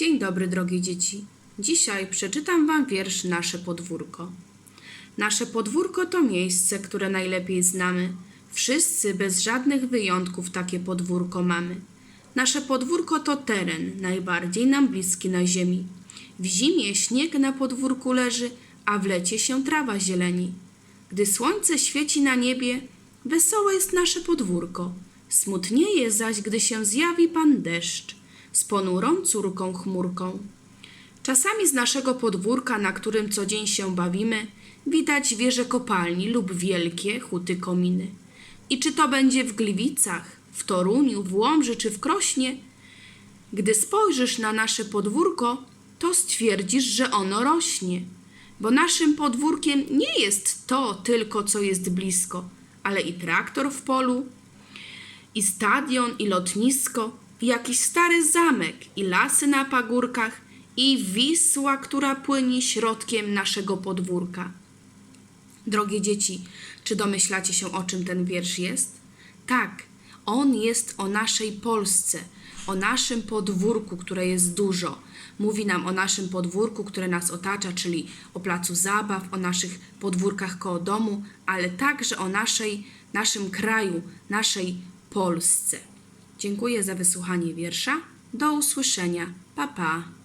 Dzień dobry, drogie dzieci. Dzisiaj przeczytam Wam wiersz Nasze podwórko. Nasze podwórko to miejsce, które najlepiej znamy. Wszyscy bez żadnych wyjątków takie podwórko mamy. Nasze podwórko to teren, najbardziej nam bliski na ziemi. W zimie śnieg na podwórku leży, a w lecie się trawa zieleni. Gdy słońce świeci na niebie, wesołe jest nasze podwórko. Smutnieje zaś, gdy się zjawi pan deszcz z ponurą córką chmurką. Czasami z naszego podwórka, na którym co dzień się bawimy, widać wieże kopalni lub wielkie huty kominy. I czy to będzie w Gliwicach, w Toruniu, w Łomży czy w Krośnie, gdy spojrzysz na nasze podwórko, to stwierdzisz, że ono rośnie. Bo naszym podwórkiem nie jest to tylko, co jest blisko, ale i traktor w polu, i stadion, i lotnisko, jakiś stary zamek, i lasy na pagórkach, i Wisła, która płynie środkiem naszego podwórka. Drogie dzieci, czy domyślacie się, o czym ten wiersz jest? Tak, on jest o naszej Polsce, o naszym podwórku, które jest dużo. Mówi nam o naszym podwórku, które nas otacza, czyli o placu zabaw, o naszych podwórkach koło domu, ale także o naszej, naszym kraju, naszej Polsce. Dziękuję za wysłuchanie wiersza. Do usłyszenia. Pa, pa.